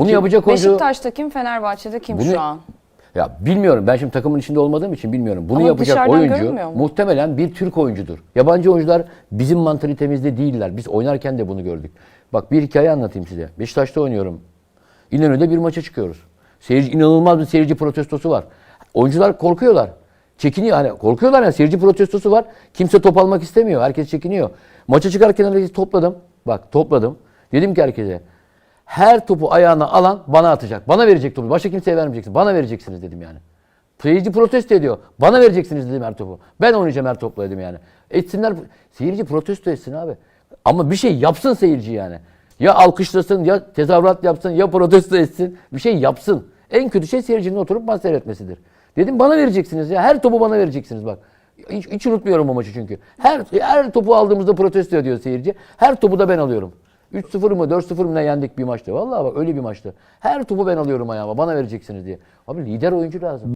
Bunu yapacak oyuncu... Beşiktaş'ta kim, Fenerbahçe'de kim Bunu- şu an? Ya bilmiyorum. Ben şimdi takımın içinde olmadığım için bilmiyorum. Bunu Ama yapacak oyuncu muhtemelen bir Türk oyuncudur. Yabancı oyuncular bizim mantalitemizde değiller. Biz oynarken de bunu gördük. Bak bir hikaye anlatayım size. Beşiktaş'ta oynuyorum. İnönü'de bir maça çıkıyoruz. Seyirci inanılmaz bir seyirci protestosu var. Oyuncular korkuyorlar. Çekiniyor hani korkuyorlar yani seyirci protestosu var. Kimse top almak istemiyor. Herkes çekiniyor. Maça çıkarken herkesi topladım. Bak topladım. Dedim ki herkese her topu ayağına alan bana atacak. Bana verecek topu. Başka kimseye vermeyeceksin. Bana vereceksiniz dedim yani. Seyirci protesto ediyor. Bana vereceksiniz dedim her topu. Ben oynayacağım her topla dedim yani. Etsinler. Seyirci protesto etsin abi. Ama bir şey yapsın seyirci yani. Ya alkışlasın ya tezahürat yapsın ya protesto etsin. Bir şey yapsın. En kötü şey seyircinin oturup maç seyretmesidir. Dedim bana vereceksiniz ya. Her topu bana vereceksiniz bak. Hiç, hiç unutmuyorum o maçı çünkü. Her her topu aldığımızda protesto ediyor seyirci. Her topu da ben alıyorum. 3-0 mı 4-0 mı ne yendik bir maçta. Vallahi bak öyle bir maçtı. Her topu ben alıyorum ayağıma. Bana vereceksiniz diye. Abi lider oyuncu lazım.